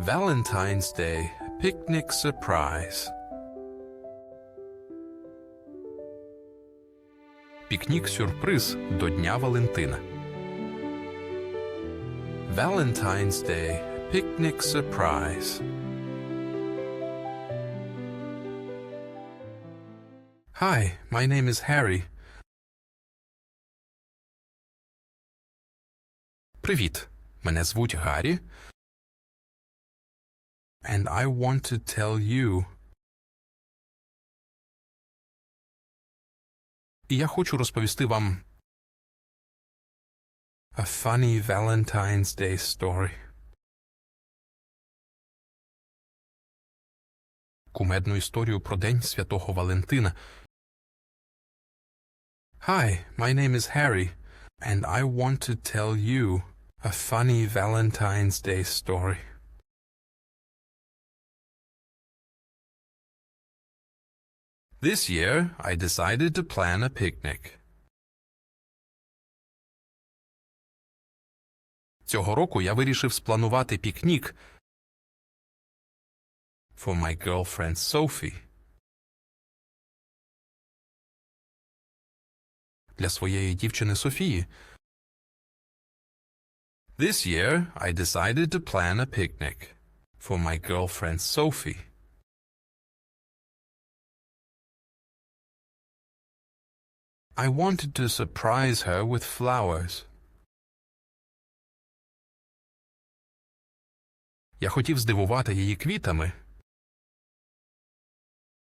Valentine's Day Picnic Surprise. Пікнік-сюрприз до Дня Валентина. Valentine's Day Picnic Surprise. Hi, my name is Harry. Привіт. Мене звуть Гаррі. And I want to tell you. І я хочу розповісти вам a funny Valentine's Day story. Кумедну історію про День Святого Валентина. Hi, my name is Harry, and I want to tell you a funny Valentine's Day story. This year, I decided to plan a picnic. Цього року я вирішив спланувати пікнік for my girlfriend Sophie. Для своєї дівчини Софії. This year, I decided to plan a picnic for my girlfriend Sophie. I wanted to surprise her with flowers. Я хотів здивувати її квітами.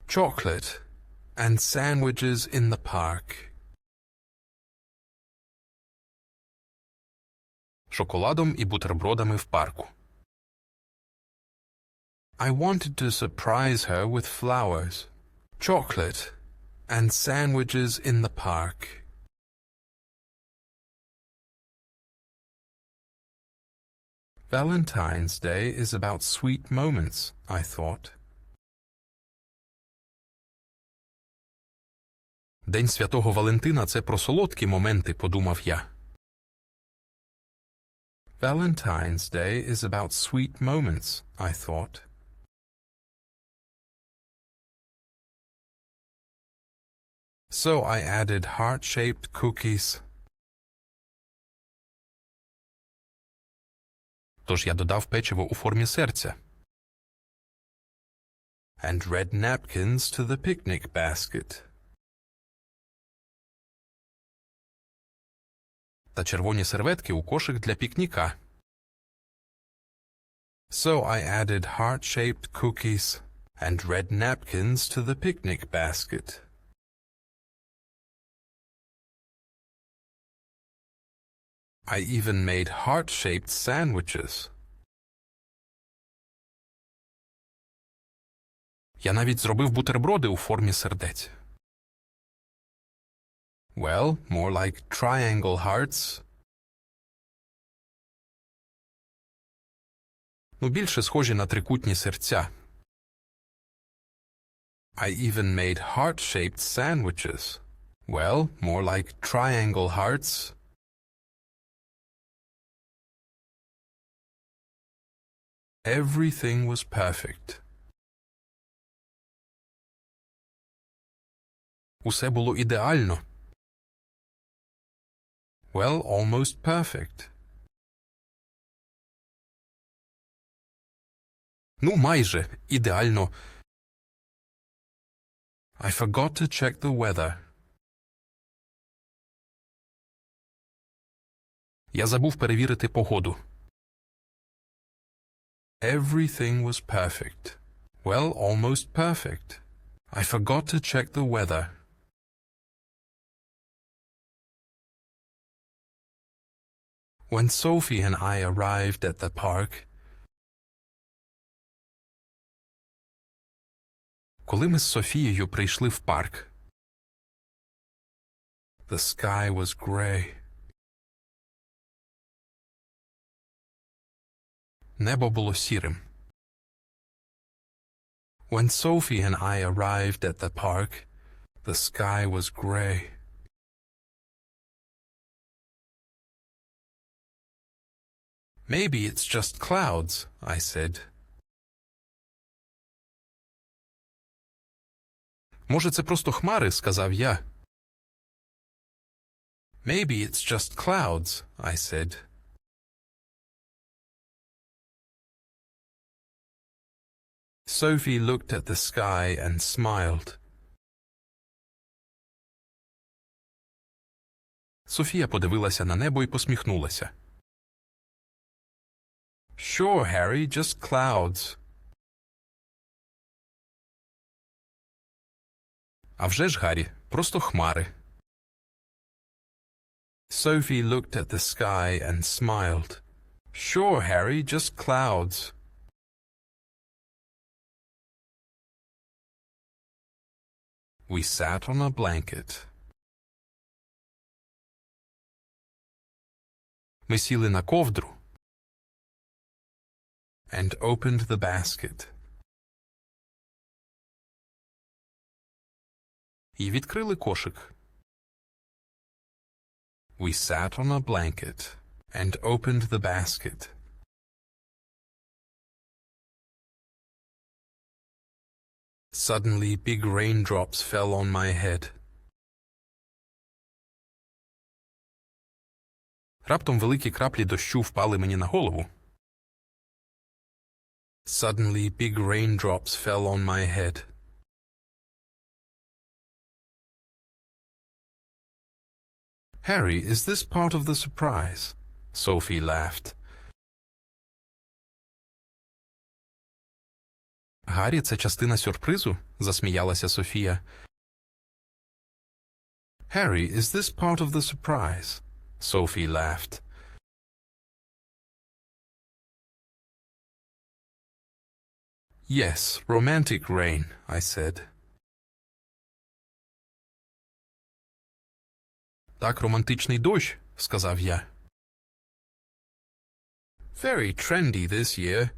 Chocolate and sandwiches in the park. Шоколадом і бутербродами в парку. I wanted to surprise her with flowers, chocolate, and sandwiches in the park. Valentine's Day is about sweet moments, I thought. День Святого Валентина це про солодкі моменти, подумав я. Valentine's Day is about sweet moments, I thought. So I added heart-shaped cookies. Тож я додав печиво у формі серця. And red napkins to the picnic basket. Та червоні серветки у кошик для пікніка. So I added heart-shaped cookies and red napkins to the picnic basket. I even made heart-shaped sandwiches. Я навіть зробив бутерброди у формі сердець. Well, more like triangle hearts. Ну, більше схожі на трикутні серця. I even made heart-shaped sandwiches. Well, more like triangle hearts. Everything was perfect. Усе було ідеально. Well, almost perfect. Ну, майже ідеально. I forgot to check the weather. Я забув перевірити погоду. Everything was perfect. Well, almost perfect. I forgot to check the weather. When Sophie and I arrived at the park, коли ми з Софією прийшли в парк, the sky was grey. Небо було сірим. When Sophie and I arrived at the park, the sky was gray. Maybe it's just clouds, I said. Може, це просто хмари, сказав я. Maybe it's just clouds, I said. Sophie looked at the sky and smiled. Софія подивилася на небо і посміхнулася. Sure, Harry, just clouds. А вже ж, Гаррі, просто хмари. Sophie looked at the sky and smiled. Sure, Harry, just clouds. We sat on a blanket. Ми сіли на ковдру and opened the basket. І відкрили кошик. We sat on a blanket and opened the basket. Suddenly big raindrops fell on my head. Раптом великі краплі дощу впали мені на голову. Suddenly big raindrops fell on my head. Harry, is this part of the surprise? Sophie laughed. Гаррі, це частина сюрпризу? засміялася Софія. Harry, is this part of the surprise? Sophie laughed. Yes, romantic rain, I said. Так, романтичний дощ, сказав я. Very trendy this year.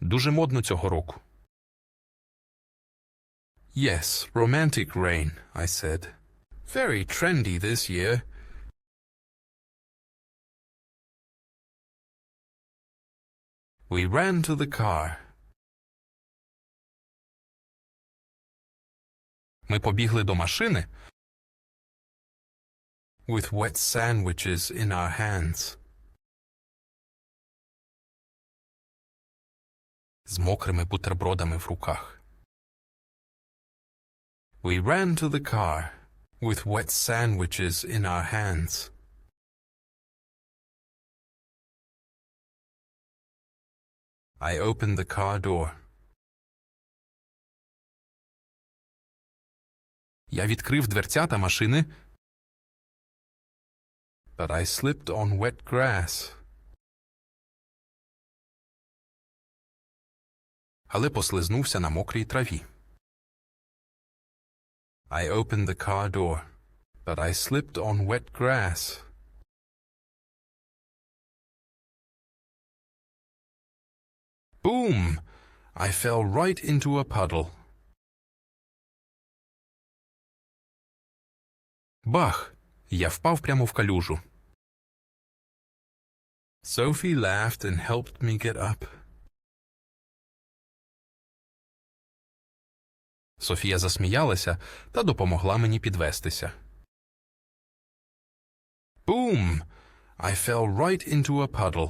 Дуже модно цього року. Yes, romantic rain, I said. Very trendy this year. We ran to the car. Ми побігли до машини with wet sandwiches in our hands. З мокрими бутербродами в руках. We ran to the car with wet sandwiches in our hands. I opened the car door. Я відкрив дверцята машини. But I slipped on wet grass. Але послизнувся на мокрій траві. I opened the car door, but I slipped on wet grass. Boom! I fell right into a puddle. Бах! Я впав прямо в калюжу. Sophie laughed and helped me get up. Софія засміялася та допомогла мені підвестися. Boom! I fell right into a puddle.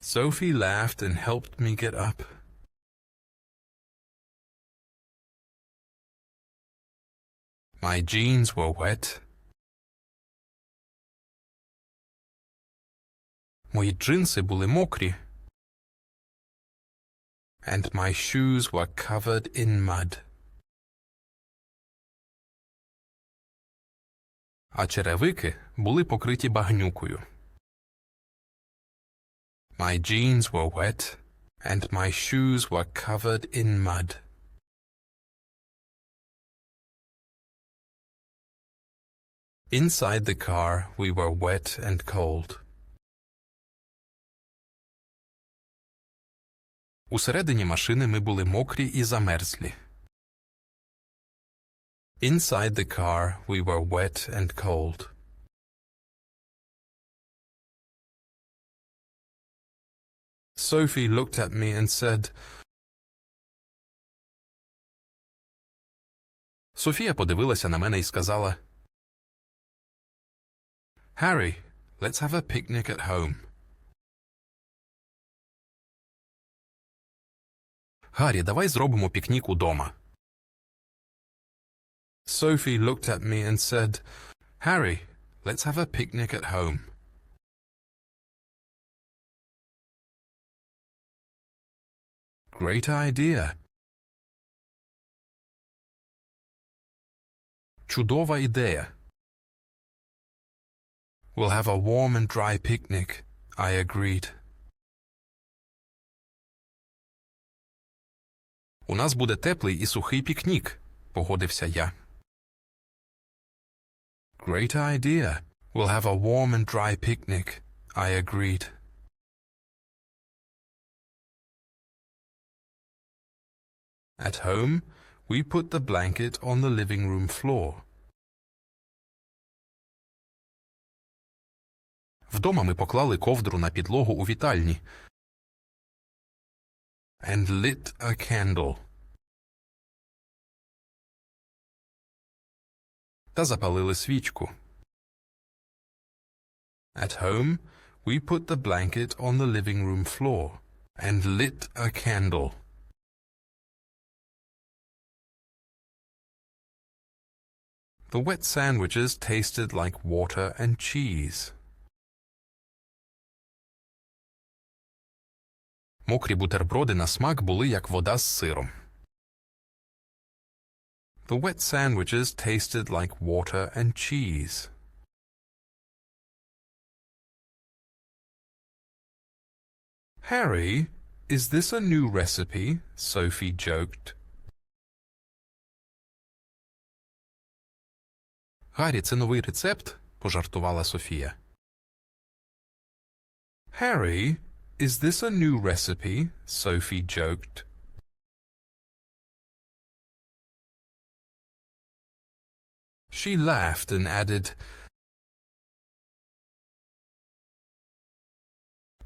Sophie laughed and helped me get up. My jeans were wet. Мої джинси були мокрі. And my shoes were covered in mud. А черевики були покриті багнюкою. My jeans were wet, and my shoes were covered in mud. Inside the car, we were wet and cold. Усередині машини ми були мокрі і замерзлі. Inside the car we were wet and cold. Sophie looked at me and said, Софія подивилася на мене і сказала Harry, let's have a picnic at home. Гаррі, давай зробимо пікнік удома. Sophie looked at me and said, Harry, let's have a picnic at home. Great idea. Чудова ідея. We'll have a warm and dry picnic, I agreed. У нас буде теплий і сухий пікнік, погодився я. Great idea. We'll have a warm and dry picnic, I agreed. At home, we put the blanket on the living room floor. Вдома ми поклали ковдру на підлогу у вітальні. And lit a candle. Та запалили свічку. At home, we put the blanket on the living room floor and lit a candle. The wet sandwiches tasted like water and cheese. Мокрі бутерброди на смак були як вода з сиром. The wet sandwiches tasted like water and cheese. Harry, is this a new recipe? Sophie joked. Гаррі, це новий рецепт? пожартувала Софія. Harry, is this a new recipe? Sophie joked. She laughed and added,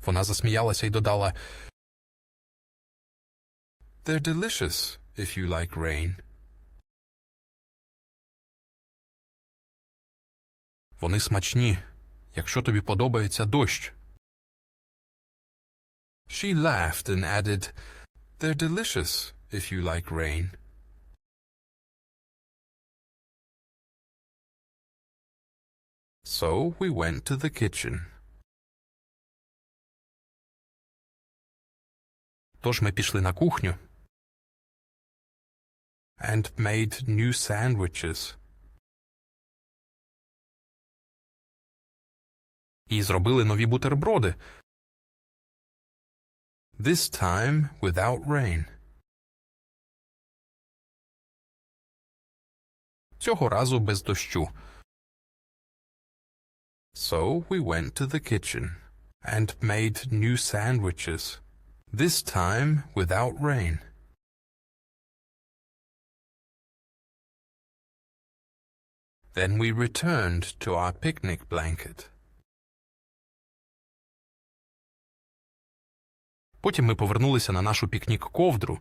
Вона засміялася і додала, They're delicious, if you like rain. Вони смачні, якщо тобі подобається дощ. She laughed and added, They're delicious, if you like rain. So we went to the kitchen. Тож ми пішли на кухню and made new sandwiches. І зробили нові бутерброди. This time without rain. Цього разу без дощу. So we went to the kitchen and made new sandwiches. This time without rain. Then we returned to our picnic blanket. Потім ми повернулися на нашу пікнік-ковдру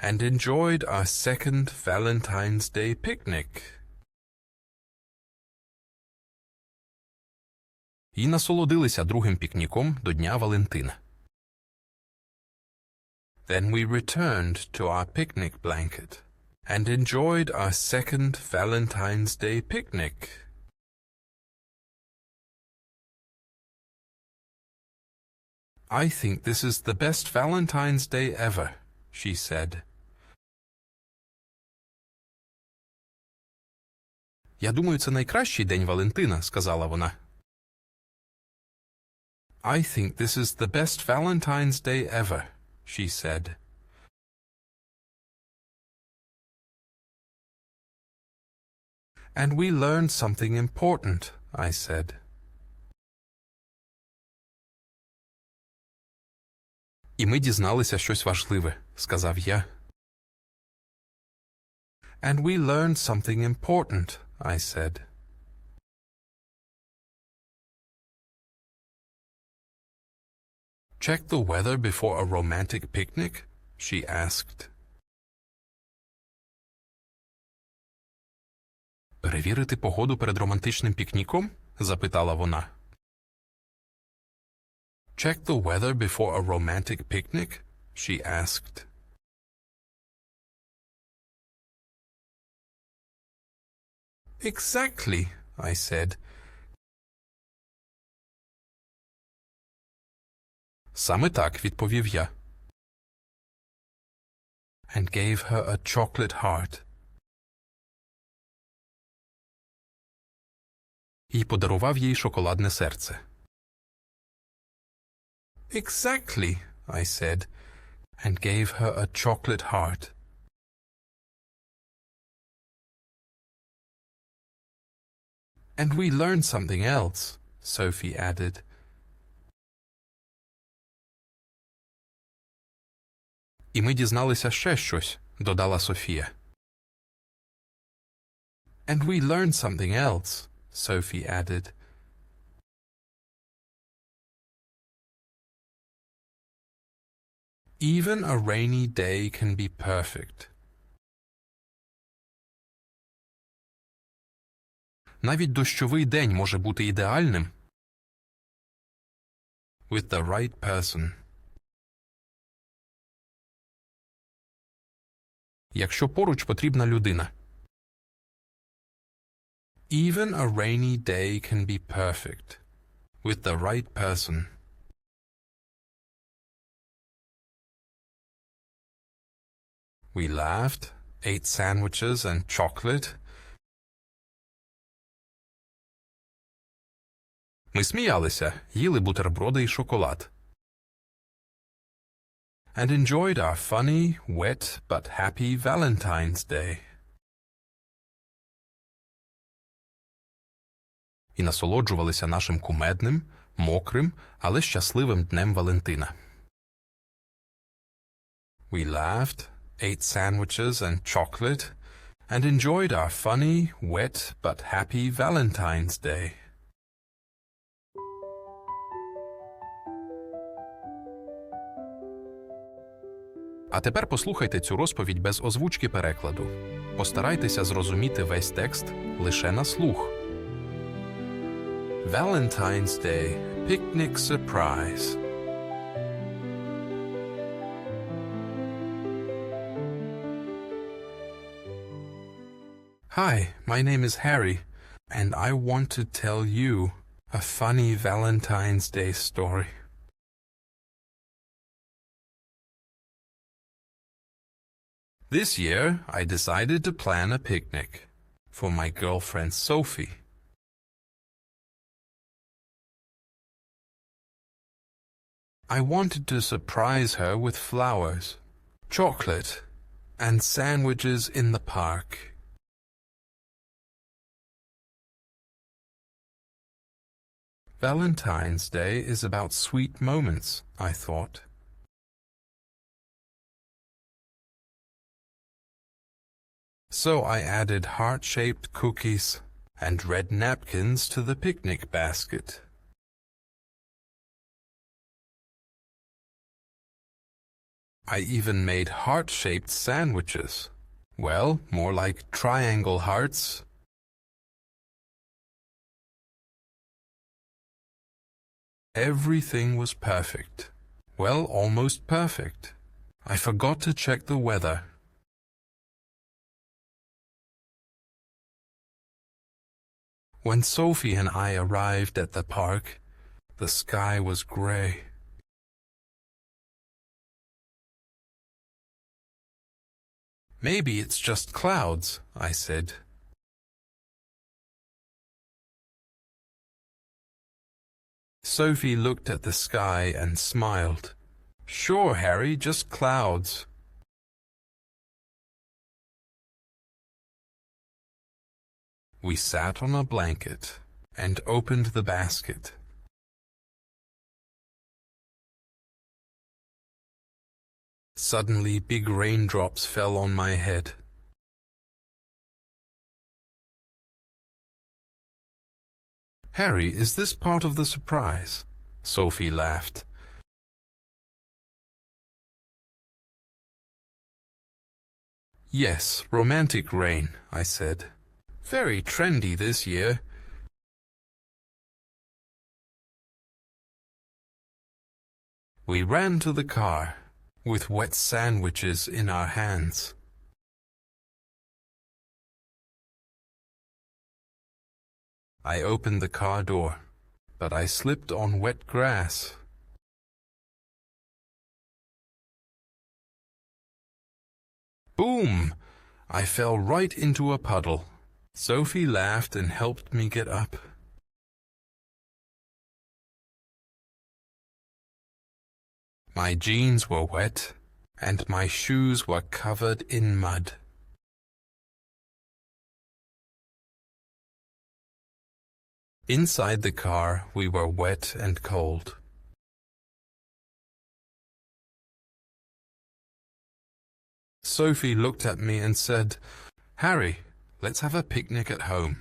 and enjoyed our second Valentine's Day picnic. І насолодилися другим пікніком до Дня Валентина. Then we returned to our picnic blanket and enjoyed our second Valentine's Day picnic. I think this is the best Valentine's Day ever, she said. Я думаю, це найкращий день Валентина, сказала вона. I think this is the best Valentine's Day ever, she said. And we learned something important, I said. І ми дізналися щось важливе, сказав я. And we learned something important, I said. check the weather before a romantic picnic? she asked. Перевірити погоду перед романтичним пікніком? запитала вона. Check the weather before a romantic picnic? she asked. Exactly, I said, Саме так, відповів я. And gave her a chocolate heart. І подарував їй шоколадне серце. Exactly, I said, and gave her a chocolate heart. And we learned something else, Sophie added. І ми дізналися ще щось, додала Софія. And we learned something else, Sophie added. Even a rainy day can be perfect. Навіть дощовий день може бути ідеальним. With the right person. Якщо поруч потрібна людина. Even a rainy day can be perfect. With the right person. We laughed, ate sandwiches and chocolate. Ми сміялися, їли бутерброди і шоколад. And enjoyed our funny, wet but happy Valentine's Day. І насолоджувалися нашим кумедним, мокрим, але щасливим днем Валентина. We laughed, ate sandwiches and chocolate, and enjoyed our funny, wet but happy Valentine's Day. А тепер послухайте цю розповідь без озвучки перекладу. Постарайтеся зрозуміти весь текст лише на слух. Valentine's Day Picnic Surprise Hi, my name is Harry, and I want to tell you a funny Valentine's Day story. This year, I decided to plan a picnic for my girlfriend Sophie. I wanted to surprise her with flowers, chocolate, and sandwiches in the park. Valentine's Day is about sweet moments, I thought. So I added heart-shaped cookies and red napkins to the picnic basket. I even made heart-shaped sandwiches. Well, more like triangle hearts. Everything was perfect. Well, almost perfect. I forgot to check the weather. When Sophie and I arrived at the park, the sky was gray. Maybe it's just clouds, I said. Sophie looked at the sky and smiled. Sure, Harry, just clouds. We sat on a blanket and opened the basket. Suddenly big raindrops fell on my head. Harry, is this part of the surprise? Sophie laughed. Yes, romantic rain, I said. Very trendy this year. We ran to the car with wet sandwiches in our hands. I opened the car door, but I slipped on wet grass. Boom! I fell right into a puddle. Sophie laughed and helped me get up. My jeans were wet, and my shoes were covered in mud. Inside the car, we were wet and cold. Sophie looked at me and said, Harry, let's have a picnic at home.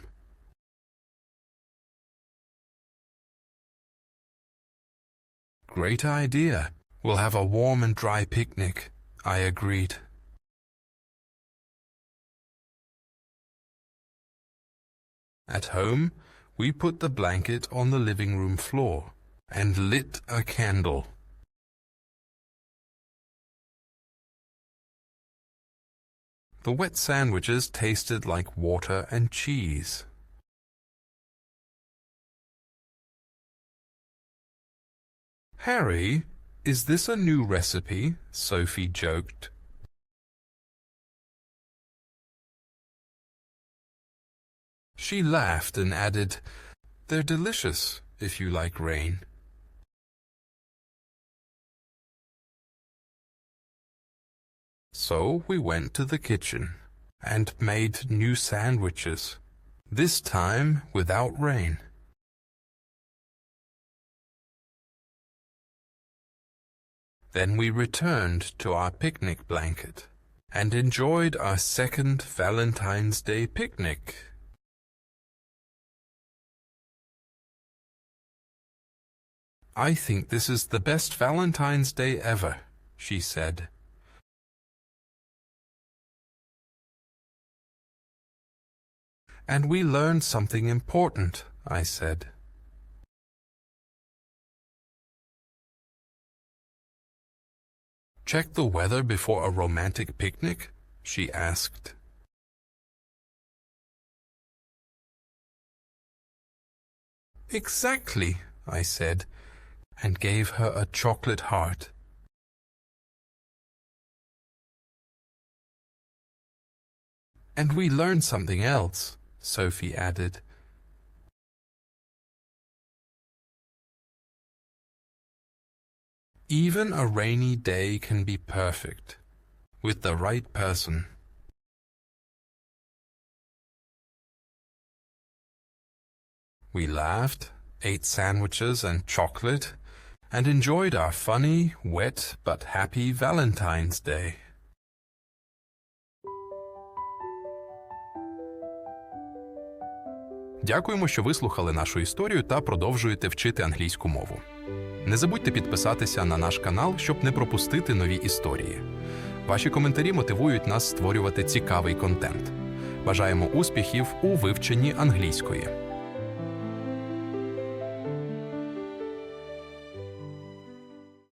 Great idea. We'll have a warm and dry picnic, I agreed. At home, we put the blanket on the living room floor and lit a candle. The wet sandwiches tasted like water and cheese. Harry, is this a new recipe? Sophie joked. She laughed and added, They're delicious if you like rain. So we went to the kitchen and made new sandwiches, this time without rain. Then we returned to our picnic blanket and enjoyed our second Valentine's Day picnic. I think this is the best Valentine's Day ever, she said. And we learned something important, I said. Check the weather before a romantic picnic? she asked. Exactly, I said, and gave her a chocolate heart. And we learned something else, Sophie added. Even a rainy day can be perfect, with the right person. We laughed, ate sandwiches and chocolate, and enjoyed our funny, wet, but happy Valentine's Day. Дякуємо, що вислухали нашу історію та продовжуєте вчити англійську мову. Не забудьте підписатися на наш канал, щоб не пропустити нові історії. Ваші коментарі мотивують нас створювати цікавий контент. Бажаємо успіхів у вивченні англійської.